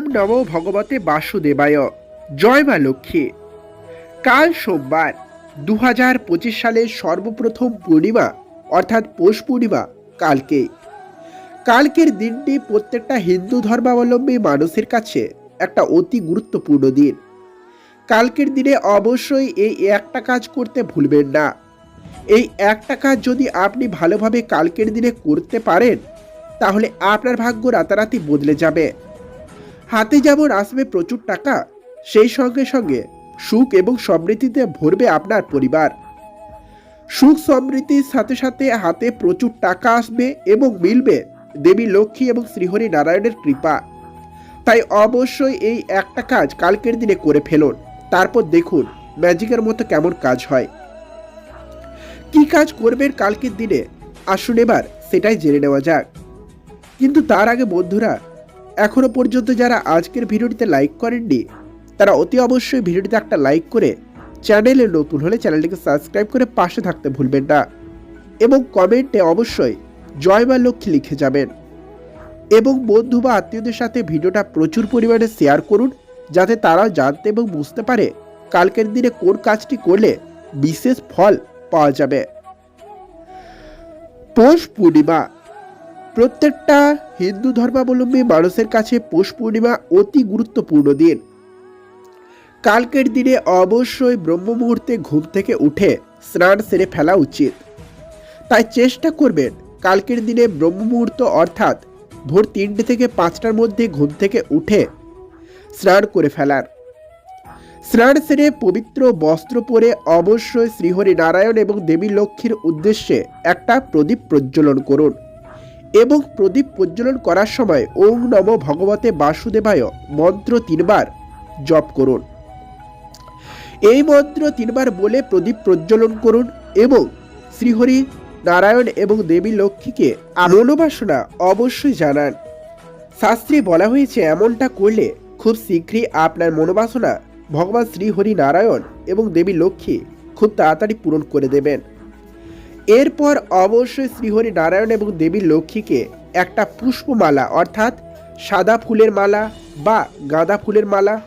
ওম নমো ভগবতে বাসুদেবায়। জয় মা লক্ষ্মী। কাল সোমবার দু হাজার পঁচিশ সালের সর্বপ্রথম পূর্ণিমা, অর্থাৎ পৌষ পূর্ণিমা কালকে কালকের দিনটি প্রত্যেকটা হিন্দু ধর্মাবলম্বী মানুষের কাছে একটা অতি গুরুত্বপূর্ণ দিন। কালকের দিনে অবশ্যই এই একটা কাজ করতে ভুলবেন না। এই একটা কাজ যদি আপনি ভালোভাবে কালকের দিনে করতে পারেন, তাহলে আপনার ভাগ্য রাতারাতি বদলে যাবে। হাতে যেমন আসবে প্রচুর টাকা, সেই সঙ্গে সঙ্গে সুখ এবং সমৃদ্ধিতে ভরবে আপনার পরিবার। সুখ সমৃদ্ধির সাথে সাথে হাতে প্রচুর টাকা আসবে এবং মিলবে দেবী লক্ষ্মী এবং শ্রীহরি নারায়ণের কৃপা। তাই অবশ্যই এই একটা কাজ কালকের দিনে করে ফেলুন। তারপর দেখুন ম্যাজিকের মতো কেমন কাজ হয়। কি কাজ করবেন কালকের দিনে? আসুন এবার সেটাই জেনে নেওয়া যাক। কিন্তু তার আগে বন্ধুরা এখনও পর্যন্ত যারা আজকের ভিডিওটিতে লাইক করেননি, তারা অতি অবশ্যই ভিডিওটিতে একটা লাইক করে চ্যানেলে নতুন হলে চ্যানেলটিকে সাবস্ক্রাইব করে পাশে থাকতে ভুলবেন না। এবং কমেন্টে অবশ্যই জয় মা লক্ষ্মী লিখে যাবেন। এবং বন্ধু বা আত্মীয়দের সাথে ভিডিওটা প্রচুর পরিমাণে শেয়ার করুন, যাতে তারা জানতে এবং বুঝতে পারে কালকের দিনে কোন কাজটি করলে বিশেষ ফল পাওয়া যাবে। পৌষ পূর্ণিমা। প্রত্যেকটা হিন্দু ধর্মাবলম্বী মানুষের কাছে পৌষ পূর্ণিমা অতি গুরুত্বপূর্ণ দিন। কালকের দিনে অবশ্যই ব্রহ্ম মুহূর্তে ঘুম থেকে উঠে স্নান সেরে ফেলা উচিত। তাই চেষ্টা করবেন কালকের দিনে ব্রহ্ম মুহূর্ত অর্থাৎ ভোর তিনটে থেকে পাঁচটার মধ্যে ঘুম থেকে উঠে স্নান করে ফেলার। স্নান সেরে পবিত্র বস্ত্র পরে অবশ্যই শ্রীহরি নারায়ণ এবং দেবী লক্ষ্মীর উদ্দেশ্যে একটা প্রদীপ প্রজ্বলন করুন। এবং প্রদীপ প্রজ্বলন করার সময় ওং নম ভগবতে বাসুদেবায় মন্ত্র তিনবার জপ করুন। এই মন্ত্র তিনবার বলে প্রদীপ প্রজ্বলন করুন এবং শ্রীহরি নারায়ণ এবং দেবী লক্ষ্মীকে মনোবাসনা অবশ্যই জানান। শাস্ত্রে বলা হয়েছে, এমনটা করলে খুব শীঘ্রই আপনার মনোবাসনা ভগবান শ্রীহরি নারায়ণ এবং দেবী লক্ষ্মী খুব তাড়াতাড়ি পূরণ করে দেবেন। এরপর অবশ্যই শ্রীহরি নারায়ণ এবং দেবী লক্ষ্মীকে একটা পুষ্পমালা, অর্থাৎ সাদা ফুলের মালা বা গাঁদা ফুলের মালা,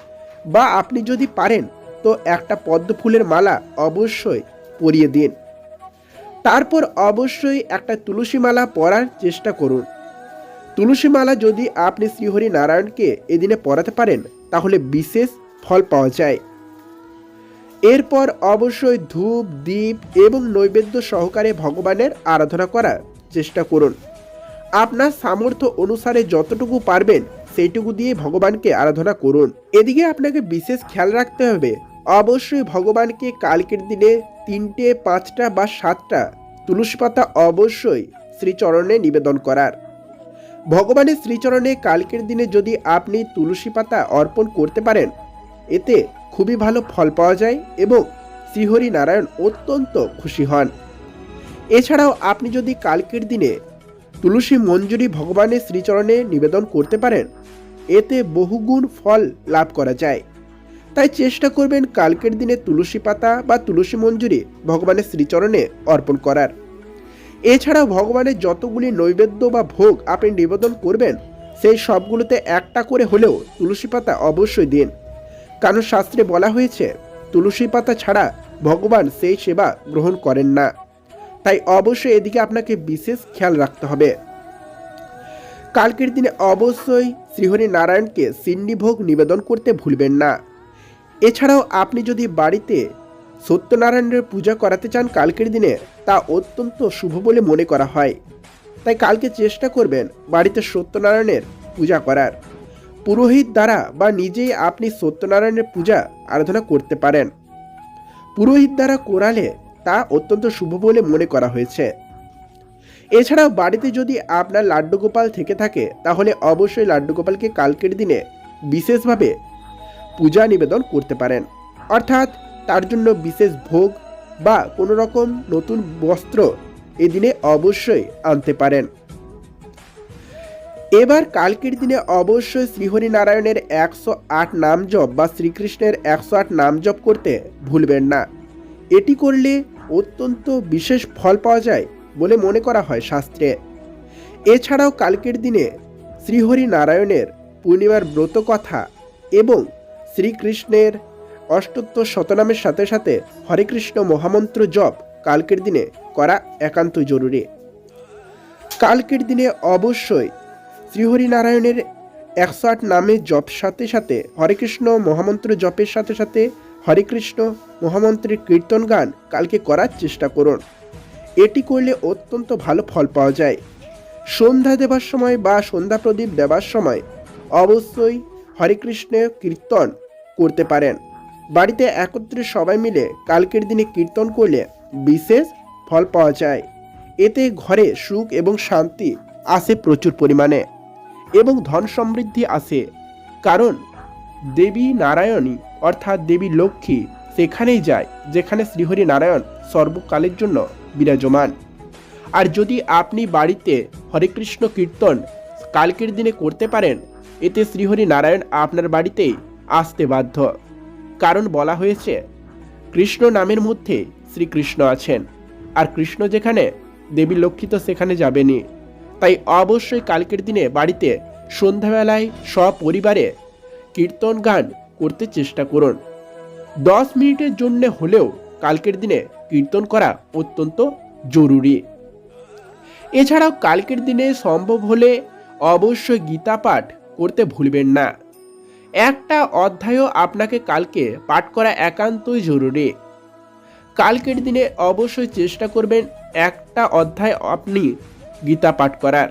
বা আপনি যদি পারেন, তো একটা পদ্ম ফুলের মালা অবশ্যই পরিয়ে দিন। তারপর অবশ্যই একটা তুলসী মালা পরার চেষ্টা করুন। তুলসী মালা যদি আপনি শ্রীহরি নারায়ণকে এদিনে পরাতে পারেন, তাহলে বিশেষ ফল পাওয়া যায়। এরপর অবশ্যই ধূপ দ্বীপ এবং নৈবেদ্য সহকারে ভগবানের আরাধনা করার চেষ্টা করুন। আপনার সামর্থ্য অনুসারে যতটুকু পারবেন, সেইটুকু দিয়ে ভগবানকে আরাধনা করুন। এদিকে আপনাকে বিশেষ খেয়াল রাখতে হবে, অবশ্যই ভগবানকে কালকের দিনে তিনটে, পাঁচটা বা সাতটা তুলসী পাতা অবশ্যই শ্রীচরণে নিবেদন করার। ভগবানের শ্রীচরণে কালকের দিনে যদি আপনি তুলসী পাতা অর্পণ করতে পারেন এতে খুবই ভালো ফল পাওয়া যায় এবং শ্রীহরি নারায়ণ অত্যন্ত খুশি হন। এছাড়াও আপনি যদি কালকের দিনে তুলসী মঞ্জুরি ভগবানের শ্রীচরণে নিবেদন করতে পারেন, এতে বহুগুণ ফল লাভ করা যায়। তাই চেষ্টা করবেন কালকের দিনে তুলসী পাতা বা তুলসী মঞ্জুরি ভগবানের শ্রীচরণে অর্পণ করার। এছাড়াও ভগবানের যতগুলি নৈবেদ্য বা ভোগ আপনি নিবেদন করবেন, সেই সবগুলোতে একটা করে হলেও তুলসী পাতা অবশ্যই দিন। কারণ শাস্ত্রে বলা হয়েছে, তুলসী পাতা ছাড়া ভগবান সেই সেবা গ্রহণ করেন না। তাই অবশ্যই এদিকে আপনাকে বিশেষ খেয়াল রাখতে হবে। কালকের দিনে অবশ্যই শ্রীহরি নারায়ণকে সিন্নি ভোগ নিবেদন করতে ভুলবেন না। এছাড়াও আপনি যদি বাড়িতে সত্যনারায়ণের পূজা করাতে চান কালকের দিনে, তা অত্যন্ত শুভ বলে মনে করা হয়। তাই কালকে চেষ্টা করবেন বাড়িতে সত্যনারায়ণের পূজা করার। পুরোহিত দ্বারা বা নিজেই আপনি সত্যনারায়ণের পূজা আরাধনা করতে পারেন। পুরোহিত দ্বারা করালে তা অত্যন্ত শুভ বলে মনে করা হয়েছে। এছাড়াও বাড়িতে যদি আপনার লাড্ডুগোপাল থেকে থাকে, তাহলে অবশ্যই লাড্ডু গোপালকে কালকের দিনে বিশেষভাবে পূজা নিবেদন করতে পারেন। অর্থাৎ তার জন্য বিশেষ ভোগ বা কোনো রকম নতুন বস্ত্র এদিনে অবশ্যই আনতে পারেন। এবার কালকের দিনে অবশ্যই শ্রীহরি নারায়ণের একশো আট নাম জপ বা শ্রীকৃষ্ণের একশো আট নাম জপ করতে ভুলবেন না। এটি করলে অত্যন্ত বিশেষ ফল পাওয়া যায় বলে মনে করা হয় শাস্ত্রে। এছাড়াও কালকের দিনে শ্রীহরি নারায়ণের পূর্ণিমার ব্রত কথা এবং শ্রীকৃষ্ণের অষ্টোত্তর শতনামের সাথে সাথে হরে কৃষ্ণ মহামন্ত্র জপ কালকের দিনে করা একান্ত জরুরি। কালকের দিনে অবশ্যই শ্রীহরিনারায়ণের একশো আট নামে জপ সাথে সাথে হরে কৃষ্ণ মহামন্ত্র জপের সাথে সাথে হরে কৃষ্ণ মহামন্ত্রের কীর্তন গান কালকে করার চেষ্টা করুন। এটি করলে অত্যন্ত ভালো ফল পাওয়া যায়। সন্ধ্যা দেবার সময় বা সন্ধ্যা প্রদীপ দেবার সময় অবশ্যই হরে কৃষ্ণের কীর্তন করতে পারেন। বাড়িতে একত্রে সবাই মিলে কালকের দিনে কীর্তন করলে বিশেষ ফল পাওয়া যায়। এতে ঘরে সুখ এবং শান্তি আসে প্রচুর পরিমাণে। এবং ধন সমৃদ্ধি আসে কারণ দেবী নারায়ণী অর্থাৎ দেবী লক্ষ্মী, সেখানেই যায়, যেখানে শ্রীহরি নারায়ণ সর্বকালের জন্য বিরাজমান। আর যদি আপনি বাড়িতে হরে কৃষ্ণ কীর্তন কালকের দিনে করতে পারেন, এতে শ্রীহরি নারায়ণ আপনার বাড়িতেই আসতে বাধ্য। কারণ বলা হয়েছে, কৃষ্ণ নামের মধ্যে শ্রীকৃষ্ণ আছেন। আর কৃষ্ণ যেখানে, দেবী লক্ষ্মী তো সেখানে যাবেনি তাই অবশ্যই কালকের দিনে বাড়িতে সন্ধ্যাবেলায় সপরিবারে কীর্তন গান করতে চেষ্টা করুন। দশ মিনিটের জন্য হলেও কালকের দিনে কীর্তন করা অত্যন্ত জরুরি। এছাড়াও কালকের দিনে সম্ভব হলে অবশ্যই গীতা পাঠ করতে ভুলবেন না। একটা অধ্যায়ও আপনাকে কালকে পাঠ করা একান্তই জরুরি। কালকের দিনে অবশ্যই চেষ্টা করবেন একটা অধ্যায় আপনি গীতা পাঠ করার।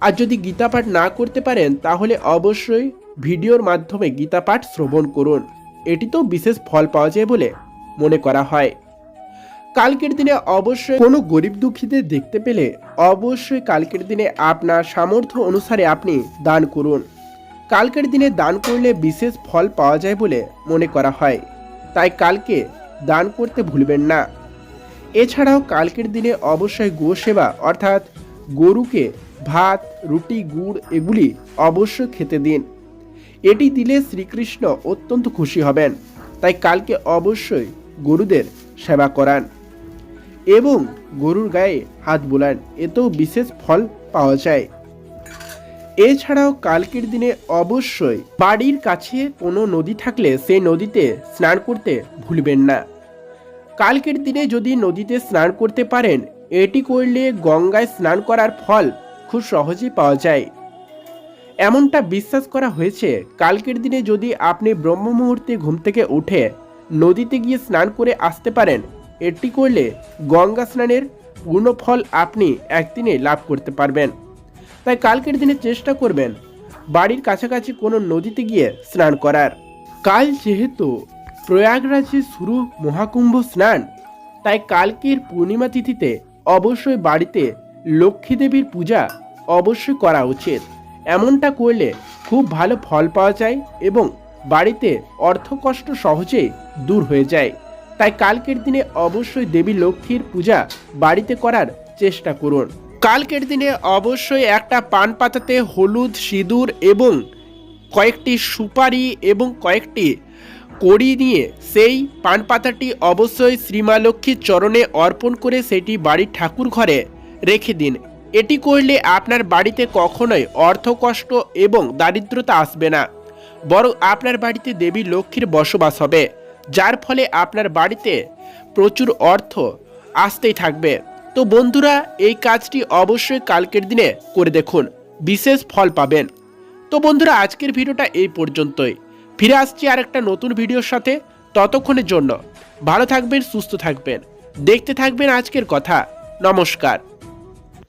আর যদি গীতা পাঠ না করতে পারেন, তাহলে অবশ্যই ভিডিওর মাধ্যমে গীতা পাঠ শ্রবণ করুন। এটি তো বিশেষ ফল পাওয়া যায় বলে মনে করা হয়। কালকের দিনে অবশ্যই কোনো গরিব দুঃখীদের দেখতে পেলে অবশ্যই কালকের দিনে আপনার সামর্থ্য অনুসারে আপনি দান করুন। কালকের দিনে দান করলে বিশেষ ফল পাওয়া যায় বলে মনে করা হয়। তাই কালকে দান করতে ভুলবেন না। এছাড়াও কালকের দিনে অবশ্যই গো সেবা অর্থাৎ গরুকে ভাত, রুটি, গুড় এগুলি অবশ্যই খেতে দিন। এটি দিলে শ্রীকৃষ্ণ অত্যন্ত খুশি হবেন, তাই কালকে অবশ্যই গরুদের সেবা করান এবং গরুর গায়ে হাত বোলান, এতেও বিশেষ ফল পাওয়া যায়। এছাড়াও কালকের দিনে অবশ্যই বাড়ির কাছে কোনো নদী থাকলে সেই নদীতে স্নান করতে ভুলবেন না। কালকের দিনে যদি নদীতে স্নান করতে পারেন, এটি করলে গঙ্গায় স্নান করার ফল খুব সহজেই পাওয়া যায়। এমনটা বিশ্বাস করা হয়েছে, কালকের দিনে যদি আপনি ব্রহ্ম মুহূর্তে ঘুম থেকে উঠে নদীতে গিয়ে স্নান করে আসতে পারেন, এটি করলে গঙ্গা স্নানের পূর্ণ ফল আপনি একদিনে লাভ করতে পারবেন। তাই কালকের দিনে চেষ্টা করবেন বাড়ির কাছাকাছি কোনো নদীতে গিয়ে স্নান করার। কাল যেহেতু প্রয়াগরাজে শুরু মহাকুম্ভ স্নান। তাই কালকের পূর্ণিমা তিথিতে অবশ্যই বাড়িতে লক্ষ্মী দেবীর পূজা অবশ্যই করা উচিত। এমনটা করলে খুব ভালো ফল পাওয়া যায় এবং বাড়িতে অর্থকষ্ট সহজেই দূর হয়ে যায়। তাই কালকের দিনে অবশ্যই দেবী লক্ষ্মীর পূজা বাড়িতে করার চেষ্টা করুন। কালকের দিনে অবশ্যই একটা পান পাতাতে হলুদ, সিঁদুর এবং কয়েকটি সুপারি এবং কয়েকটি কড়ি নিয়ে সেই পান পাতাটি অবশ্যই শ্রীমা লক্ষ্মীর চরণে অর্পণ করে সেটি বাড়ির ঠাকুর ঘরে রেখে দিন। এটি করলে আপনার বাড়িতে কখনোই অর্থকষ্ট এবং দারিদ্রতা আসবে না। বরং আপনার বাড়িতে দেবী লক্ষ্মীর বসবাস হবে, যার ফলে আপনার বাড়িতে প্রচুর অর্থ আসতেই থাকবে। তো বন্ধুরা, এই কাজটি অবশ্যই কালকের দিনে করে দেখুন, বিশেষ ফল পাবেন। তো বন্ধুরা, আজকের ভিডিওটা এই পর্যন্তই। ফিরে আসছি আর একটা নতুন ভিডিওর সাথে। ততক্ষণের জন্য ভালো থাকবেন, সুস্থ থাকবেন। দেখতে থাকবেন আজকের কথা। নমস্কার।